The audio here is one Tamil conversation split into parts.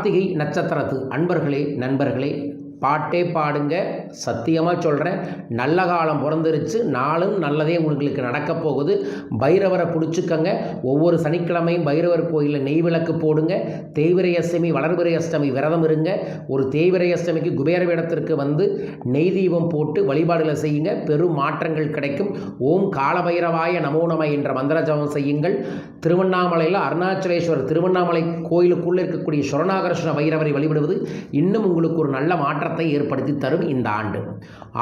கார்த்திகை நட்சத்திரத்து. அன்பர்களே நண்பர்களே பாட்டே பாடுங்க. சத்தியமாக சொல்கிறேன் நல்ல காலம் பிறந்துருச்சு. நாளும் நல்லதே உங்களுக்கு நடக்க போகுது. பைரவரை பிடிச்சிக்கங்க. ஒவ்வொரு சனிக்கிழமையும் பைரவர் கோயிலில் நெய் விளக்கு போடுங்க. தேய்விரை அஷ்டமி வளர்பிறை அஷ்டமி விரதம் இருங்க. ஒரு தேய்விரை அஷ்டமிக்கு குபேர வேடத்திற்கு வந்து நெய் தீபம் போட்டு வழிபாடுகளை செய்யுங்க. பெரும் மாற்றங்கள் கிடைக்கும். ஓம் காலபைரவாய நமோ நம என்ற மந்திர ஜபம் செய்யுங்கள். திருவண்ணாமலையில் அருணாச்சலேஸ்வரர் திருவண்ணாமலை கோயிலுக்குள்ளே இருக்கக்கூடிய சுரணாகர்ஷ்ண பைரவரை வழிபடுவது இன்னும் உங்களுக்கு ஒரு நல்ல மாற்றம் மாற்றத்தை ஏற்படுத்தி தரும் இந்த ஆண்டு.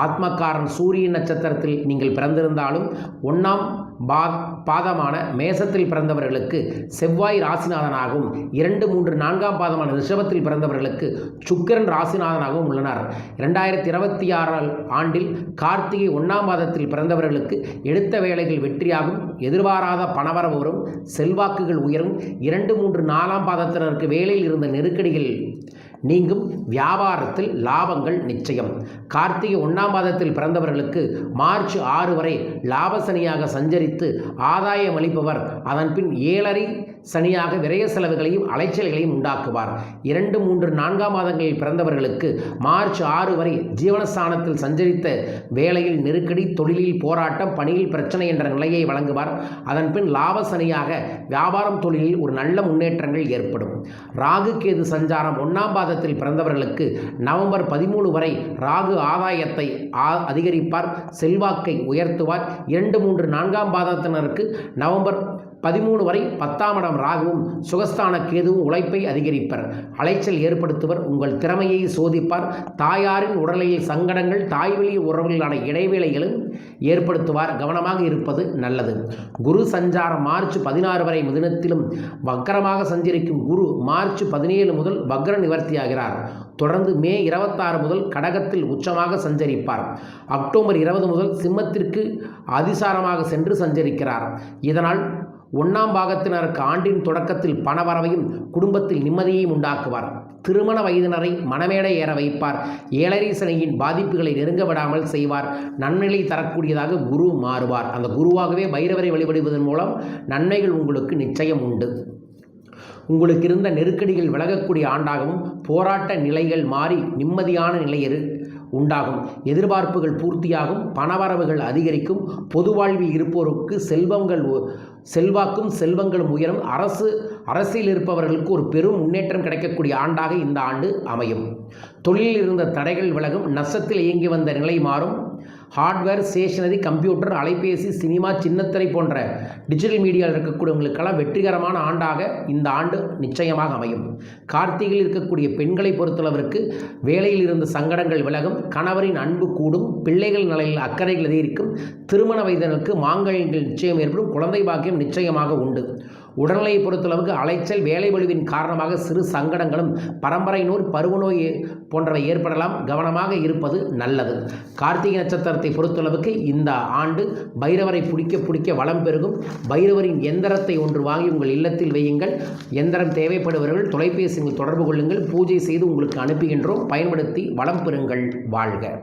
ஆத்மக்காரன் சூரிய நட்சத்திரத்தில் நீங்கள் பிறந்திருந்தாலும் ஒன்றாம் பா பாதமான மேசத்தில் பிறந்தவர்களுக்கு செவ்வாய் ராசிநாதனாகவும் இரண்டு மூன்று நான்காம் பாதமான ரிஷபத்தில் பிறந்தவர்களுக்கு சுக்கிரன் ராசிநாதனாகவும் உள்ளனர். இரண்டாயிரத்தி இருபத்தி ஆறாம் ஆண்டில் கார்த்திகை ஒன்றாம் பாதத்தில் பிறந்தவர்களுக்கு எடுத்த வேலைகள் வெற்றியாகும் எதிர்பாராத பணவரவு வரும் செல்வாக்குகள் உயரும் இரண்டு மூன்று நாலாம் பாதத்தினருக்கு வேலையில் இருந்த நெருக்கடிகள் நீங்கும் வியாபாரத்தில் லாபங்கள் நிச்சயம். கார்த்திகை ஒன்றாம் பாதத்தில் பிறந்தவர்களுக்கு மார்ச் ஆறு வரை லாபசனியாக சஞ்சரி சேகரித்து ஆதாயம் அளிப்பவர். அதன் பின் ஏழரை சனியாக விரய செலவுகளையும் அலைச்சல்களையும் உண்டாக்குவார். இரண்டு மூன்று நான்காம் மாதங்களில் பிறந்தவர்களுக்கு மார்ச் ஆறு வரை ஜீவனஸ்தானத்தில் சஞ்சரித்த வேலையில் நெருக்கடி தொழிலில் போராட்டம் பணியில் பிரச்சனை என்ற நிலையை வழங்குவார். அதன் பின் லாப சனியாக வியாபாரம் தொழிலில் ஒரு நல்ல முன்னேற்றங்கள் ஏற்படும். ராகு கேது சஞ்சாரம் ஒன்றாம் பாதத்தில் பிறந்தவர்களுக்கு நவம்பர் பதிமூணு வரை ராகு ஆதாயத்தை அதிகரிப்பார் செல்வாக்கை உயர்த்துவார். இரண்டு மூன்று நான்காம் பாதத்தினருக்கு நவம்பர் பதிமூணு வரை பத்தாம் இடம் ராகுவும் சுகஸ்தான கேதுவும் உழைப்பை அதிகரிப்பர். அலைச்சல் ஏற்படுத்துவர் உங்கள் திறமையை சோதிப்பார். தாயாரின் உடலில் சங்கடங்கள் தாய்வழி உறவுகளான இடைவேளைகளும் ஏற்படுத்துவார். கவனமாக இருப்பது நல்லது. குரு சஞ்சாரம் மார்ச் பதினாறு வரை முதனத்திலும் வக்கரமாக சஞ்சரிக்கும் குரு மார்ச் பதினேழு முதல் வக்ர நிவர்த்தியாகிறார். தொடர்ந்து மே இருபத்தாறு முதல் கடகத்தில் உச்சமாக சஞ்சரிப்பார். அக்டோபர் இருபது முதல் சிம்மத்திற்கு அதிசாரமாக சென்று சஞ்சரிக்கிறார். இதனால் ஒன்றாம் பாகத்தினருக்கு ஆண்டின் தொடக்கத்தில் பணவரவையும் குடும்பத்தில் நிம்மதியையும் உண்டாக்குவார். திருமண வயதினரை மணமேடை ஏற வைப்பார். ஏழரை சனியின் பாதிப்புகளை நெருங்க விடாமல் செய்வார். நன்மைகளை தரக்கூடியதாக குரு மாறுவார். அந்த குருவாகவே பைரவரை வழிபடுவதன் மூலம் நன்மைகள் உங்களுக்கு நிச்சயம் உண்டு. உங்களுக்கு இருந்த நெருக்கடிகள் விலகக்கூடிய ஆண்டாகவும் போராட்ட நிலைகள் மாறி நிம்மதியான நிலை உண்டாகும். எதிர்பார்ப்புகள் பூர்த்தியாகும் பணவரவுகள் அதிகரிக்கும் பொது வாழ்வில் இருப்போருக்கு செல்வங்கள் செல்வாக்கும் செல்வங்களும் உயரும். அரசு அரசியல் இருப்பவர்களுக்கு ஒரு பெரும் முன்னேற்றம் கிடைக்கக்கூடிய ஆண்டாக இந்த ஆண்டு அமையும். தொழிலில் இருந்த தடைகள் விலகும். நஷ்டத்தில் இயங்கி வந்த நிலை மாறும். ஹார்ட்வேர் ஸ்டேஷனரி கம்ப்யூட்டர் அலைபேசி சினிமா சின்னத்திரை போன்ற டிஜிட்டல் மீடியாவில் இருக்கக்கூடியவங்களுக்கெல்லாம் வெற்றிகரமான ஆண்டாக இந்த ஆண்டு நிச்சயமாக அமையும். கார்த்திகையில் இருக்கக்கூடிய பெண்களை பொறுத்தளவிற்கு வேலையில் இருந்த சங்கடங்கள் விலகும் கணவரின் அன்பு கூடும் பிள்ளைகள் நலையில் அக்கறைகள் அதிகரிக்கும் திருமண வயதினருக்கு மாங்கல்யங்கள் நிச்சயம் ஏற்படும் குழந்தை பாக்கியம் நிச்சயமாக உண்டு. உடல்நிலையை பொறுத்தளவுக்கு அலைச்சல் வேலை வலுவின் காரணமாக சிறு சங்கடங்களும் பரம்பரை நூல் பருவநோய் போன்றவை ஏற்படலாம். கவனமாக இருப்பது நல்லது. கார்த்திகை நட்சத்திரத்தை பொறுத்தளவுக்கு இந்த ஆண்டு பைரவரை பிடிக்க பிடிக்க வளம் பெருகும். பைரவரின் எந்திரத்தை ஒன்று வாங்கி உங்கள் இல்லத்தில் வையுங்கள். எந்திரம் தேவைப்படுபவர்கள் தொலைபேசியில் தொடர்பு கொள்ளுங்கள். பூஜை செய்து உங்களுக்கு அனுப்புகின்றோம். பயன்படுத்தி வளம் பெறுங்கள். வாழ்க.